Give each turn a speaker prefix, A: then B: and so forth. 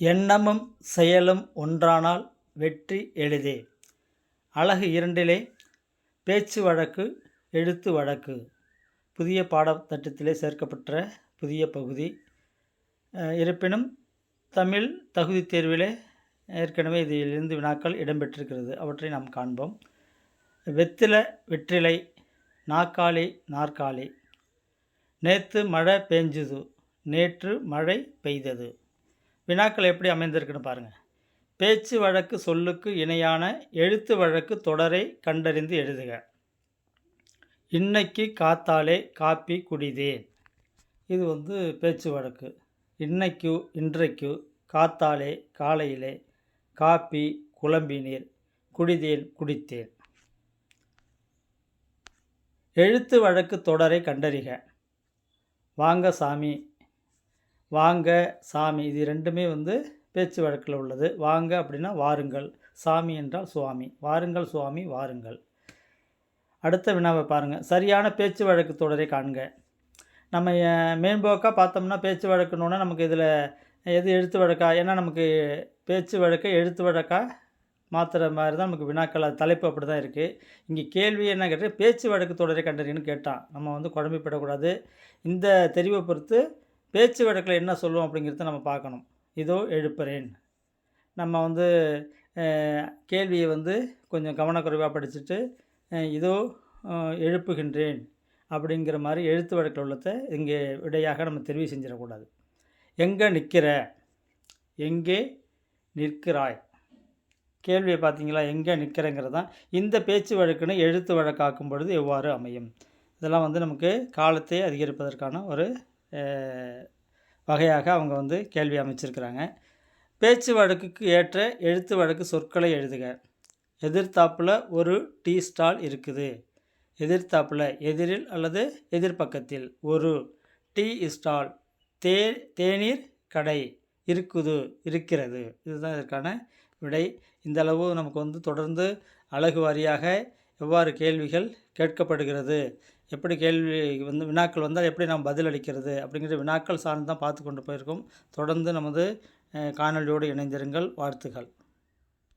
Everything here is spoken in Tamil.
A: எண்ணமும் செயலும் ஒன்றானால் வெற்றி எளிதே. அழகு இரண்டிலே பேச்சு வழக்கு எழுத்து வழக்கு. புதிய பாடத்திட்டத்திலே சேர்க்கப்பட்ட புதிய பகுதி. இருப்பினும் தமிழ் தகுதி தேர்விலே ஏற்கனவே இதிலிருந்து வினாக்கள் இடம்பெற்றிருக்கிறது. அவற்றை நாம் காண்போம். வெத்தில வெற்றிலை நாக்காளி நாற்காலி. நேற்று மழை பெஞ்சுது நேற்று மழை பெய்தது. வினாக்கள் எப்படி அமைந்திருக்குன்னு பாருங்கள் பேச்சு வழக்கு சொல்லுக்கு இணையான எழுத்து வழக்கு தொடரை கண்டறிந்து எழுதுக. இன்னைக்கு காத்தாலே காப்பி குடிதேன் இது வந்து பேச்சு வழக்கு. இன்னைக்கு இன்றைக்கு காத்தாலே காலையிலே காப்பி குழம்பினீர் குடிதேன் குடித்தேன். எழுத்து வழக்கு தொடரை கண்டறிக. வாங்க சாமி. வாங்க சாமி. இது ரெண்டுமே வந்து பேச்சு வழக்கில் உள்ளது. வாங்க அப்படின்னா வாருங்கள். சாமி என்றால் சுவாமி. வாருங்கள் சுவாமி வாருங்கள். அடுத்த வினாவை பாருங்கள் சரியான பேச்சு வழக்கு தொடரை காண்க. நம்ம மேம்போக்காக பார்த்தோம்னா பேச்சு வழக்குன்னொன்னே நமக்கு இதில் எது எழுத்து வழக்கா? ஏன்னா நமக்கு பேச்சு வழக்கை எழுத்து வழக்காக மாற்றுற மாதிரி தான் நமக்கு வினாக்கள் அது தலைப்பு அப்படி தான் இருக்குது இங்கே கேள்வி என்ன கேட்டால் பேச்சு வழக்கு தொடரை கண்டறின்னு கேட்டான். நம்ம வந்து குழம்பிப்படக்கூடாது. இந்த தெரிவை பொறுத்து பேச்சு வழக்கில் என்ன சொல்லுவோம் அப்படிங்கிறத நம்ம பார்க்கணும். இதோ எழுப்புறேன். நம்ம வந்து கேள்வியை வந்து கொஞ்சம் கவனக்குறைவாக படிச்சுட்டு இதோ எழுப்புகின்றேன் அப்படிங்கிற மாதிரி எழுத்து வழக்கில் உள்ளத்தை இங்கே விடையாக நம்ம தெரிவு செஞ்சிடக்கூடாது. எங்கே நிற்கிற? எங்கே நிற்கிறாய்? கேள்வியை பார்த்தீங்களா? எங்கே நிற்கிறேங்கிறது தான் இந்த பேச்சு வழக்குன்னு எழுத்து வழக்காக்கும் பொழுது எவ்வாறு அமையும்? இதெல்லாம் வந்து நமக்கு காலத்தை அதிகரிப்பதற்கான ஒரு வகையாக அவங்க வந்து கேள்வி அமைச்சிருக்கிறாங்க. பேச்சு வழக்குக்கு ஏற்ற எழுத்து வழக்கு சொற்களை எழுதுக. எதிர்த்தாப்பில் ஒரு டீ ஸ்டால் இருக்குது. எதிர்த்தாப்பில் எதிரில் அல்லது எதிர்ப்பக்கத்தில் ஒரு டீ ஸ்டால். தே தேநீர் கடை இருக்குது இருக்கிறது. இதுதான் இதற்கான விடை. இந்தளவு நமக்கு வந்து தொடர்ந்து அழகு வாரியாக எவ்வாறு கேள்விகள் கேட்கப்படுகிறது? எப்படி கேள்வி வந்து வினாக்கள் வந்தால் எப்படி நாம் பதிலளிக்கிறது அப்படிங்கிற வினாக்கள் சார்ந்து தான் பார்த்து கொண்டு போயிருக்கோம். தொடர்ந்து நமது காணொலியோடு இணைந்திருங்கள். வாழ்த்துக்கள்.